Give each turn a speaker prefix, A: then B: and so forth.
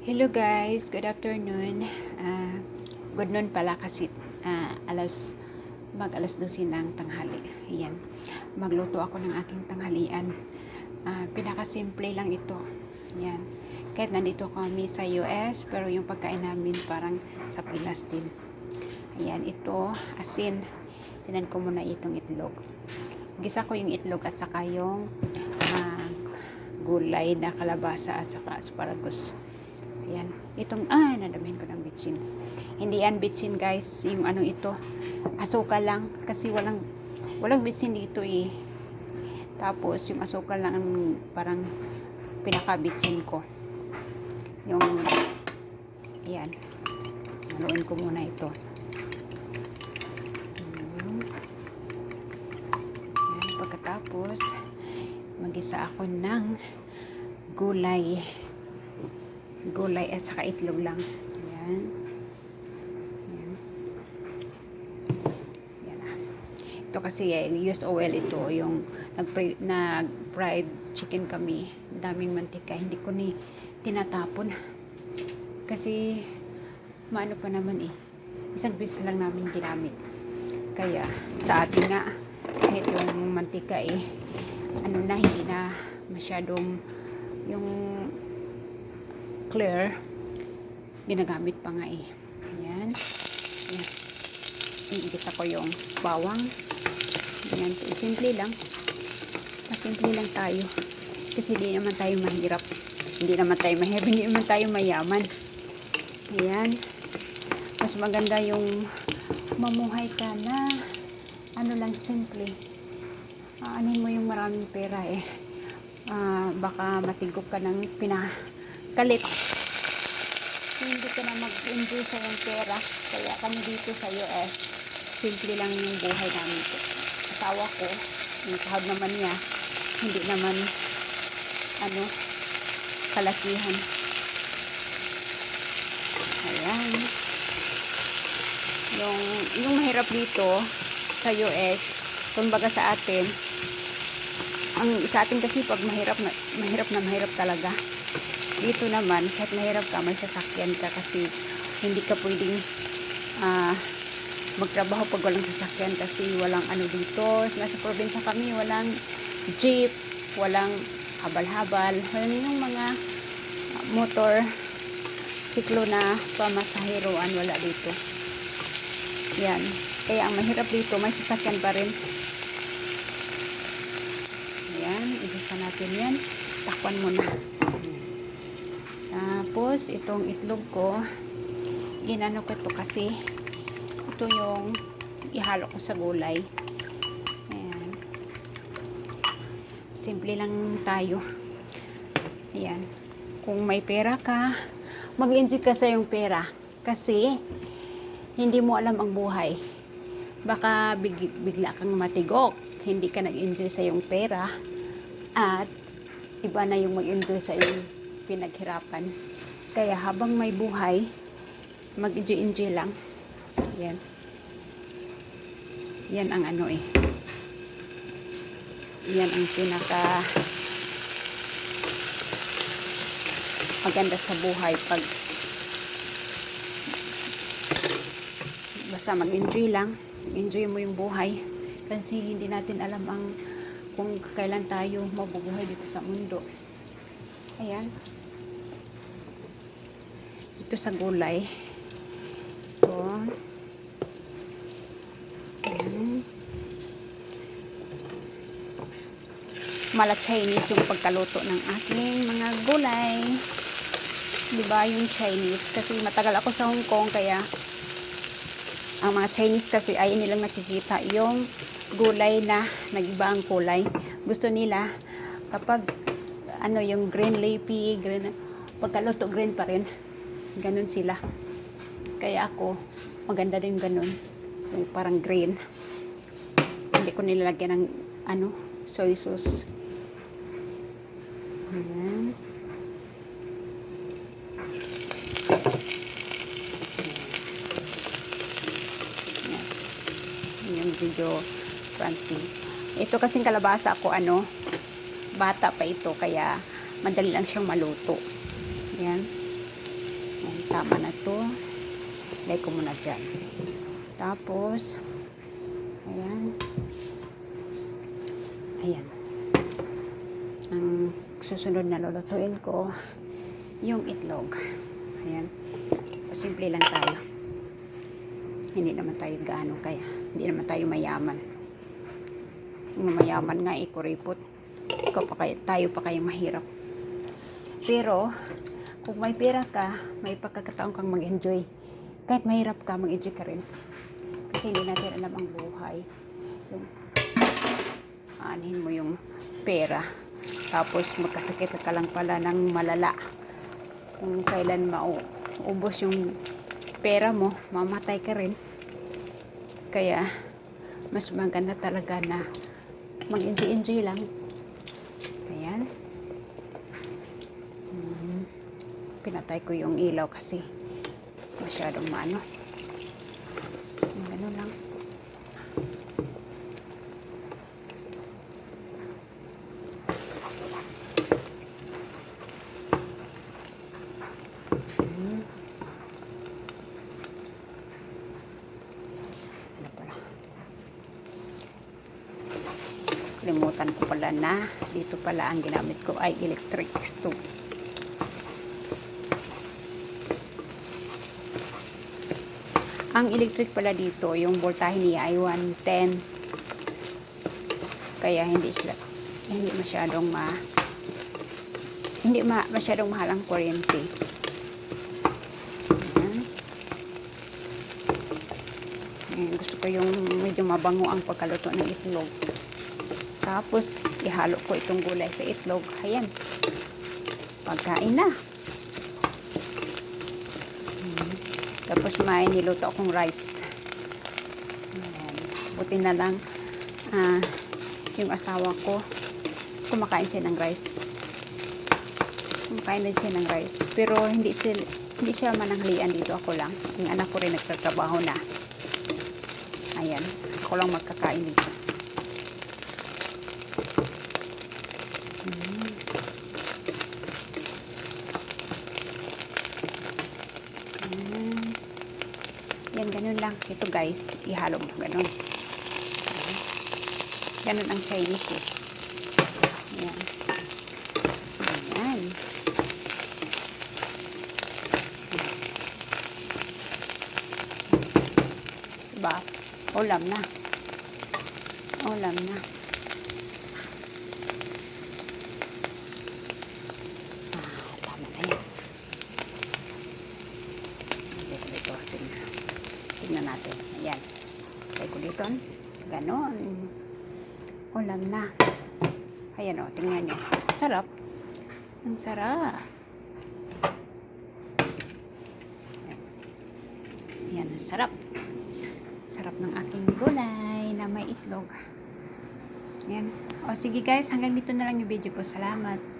A: Hello guys, good afternoon. Ah, good noon pala kasi ah, alas mag alas 12 ng tanghali. Ayan. Magluto ako ng aking tanghalian. Ah, pinakasimple lang ito. Ayan. Kahit nandito kami sa US, pero yung pagkain namin parang sa Pinas din. Ayan, ito asin. Sinan ko muna itong itlog. Gisa ko yung itlog at saka yung ah, gulay na kalabasa at saka asparagus. Ayan. Itong, ah, nadamihan ko ng bitsin. Hindi yan bitsin guys. Yung ano ito, asukal lang. Kasi walang, walang bitsin dito eh. Tapos, yung asukal lang ang parang pinaka-bitsin ko. Yung, ayan. Haluin ko muna ito. Ayan, pagkatapos, magisa ako ng gulay gulay at saka itlog lang. Ayan. Ayan. Ayan na. Ito kasi eh, used oil ito. Yung nag- nag-fried chicken kami. Daming mantika. Hindi ko ni tinatapon. Kasi maano pa naman eh. Isang beses lang namin ginamit. Kaya sa atin nga kahit yung mantika eh ano na hindi na masyadong yung clear, ginagamit pa nga eh. Ayan. Ayan. Iigit ako yung bawang. Ayan. Simple lang. Simple lang tayo. Kasi hindi naman tayo mahirap. Hindi naman tayo mahirap. Hindi naman tayo mayaman. Ayan. Mas maganda yung mamuhay ka na ano lang simple. Ah, anin mo yung maraming pera eh. Ah, baka matigop ka ng pina Hindi ka na mag-enjoy sa yung pera. Kaya kami dito sa US, simple lang yung buhay namin. Asawa ko, yung sahod naman niya, hindi naman, ano, kalakihan. Ayan. Yung, yung mahirap dito, sa US, kumbaga sa atin, ang sa atin kasi pag mahirap na mahirap na mahirap talaga dito naman, kahit mahirap ka, may sasakyan ka kasi hindi ka pwedeng ah, magtrabaho pag walang sasakyan kasi walang ano dito. Nasa probinsya kami, walang jeep, walang habal-habal. Walang yung mga motor, siklo na pamasaheroan, wala dito. Yan. Kaya ang mahirap dito, may sasakyan pa rin. Ayan, ibisa natin yan. Takpan mo na. Tapos, itong itlog ko, ginano ko ito kasi ito yung ihalo ko sa gulay. Ayan. Simple lang tayo. Ayan. Kung may pera ka, mag-enjoy ka sa yung pera. Kasi, hindi mo alam ang buhay. Baka big, bigla kang matigok. Hindi ka nag-enjoy sa yung pera. At, iba na yung mag-enjoy sa yung pinaghirapan. Kaya habang may buhay, mag-enjoy-enjoy lang. Yan. Yan ang ano eh. Yan ang pinaka maganda sa buhay pag basta mag-enjoy lang. Enjoy mo yung buhay. Kasi hindi natin alam ang kung kailan tayo mabubuhay dito sa mundo. Ayan. Ito sa gulay. Ito. Mala Chinese yung pagkaluto ng aking mga gulay. Diba yung Chinese? Kasi matagal ako sa Hong Kong kaya ang mga Chinese kasi ay nilang nakikita yung gulay na nag-iba ang kulay. Gusto nila kapag ano yung green leafy, green, pagkaluto green pa rin. Ganun sila. Kaya ako, maganda din ganun. Yung parang green. Hindi ko nilalagyan ng ano, soy sauce. Ayan. Yung video crunchy. Ito kasing kalabasa ko ano, bata pa ito kaya madali lang siyang maluto. Ayan. Tama na to. Lay ko muna dyan. Tapos, ayan. Ayan. Ang susunod na lulutuin ko, yung itlog. Ayan. Simple lang tayo. Hindi naman tayo gaano kaya. Hindi naman tayo mayaman. Mayaman nga, ikuripot. Ikaw pa kayo, tayo pa kayo mahirap. Pero, kung may pera ka, may pagkakataon kang mag-enjoy. Kahit mahirap ka, mag-enjoy ka rin. Kasi hindi natin alam ang buhay. Yung, aanhin mo yung pera. Tapos magkasakit ka lang pala ng malala. Kung kailan mauubos yung pera mo, mamatay ka rin. Kaya, mas maganda talaga na mag-enjoy-enjoy lang. Ayan. Pinatay ko yung ilaw kasi masyadong maano. Ganun lang. Mm. Ano pala? Limutan ko pala na dito pala ang ginamit ko ay electric stove. Ang electric pala dito, yung voltahe niya ay 110. Kaya hindi sila hindi masyadong ma hindi ma, masyadong mahal ang kuryente. Ayan. Gusto ko yung medyo mabango ang pagkaluto ng itlog. Tapos, ihalo ko itong gulay sa itlog. Ayan. Pagkain na. Tapos may niluto akong rice. Ayan. Buti na lang ah, yung asawa ko kumakain siya ng rice. Kumakain din siya ng rice. Pero hindi siya, hindi siya mananghalian dito. Ako lang. Yung anak ko rin nagtatrabaho na. Ayan. Ako lang magkakain dito. Ganun lang. Ito guys, ihalo mo. Ganun. Ganun ang Chinese eh. Ayan. Ayan. Diba? Ulam na. Ulam na. Ah, tama na yan. Dito, dito. Tingnan. Tingnan natin. Ayan. Dito. Ganon. Ulam na. Ayan o, tingnan nyo. Sarap. Ang sarap. Ayan, ang sarap. Sarap ng aking gulay na may itlog. Ayan. O, sige guys, hanggang dito na lang yung video ko. Salamat.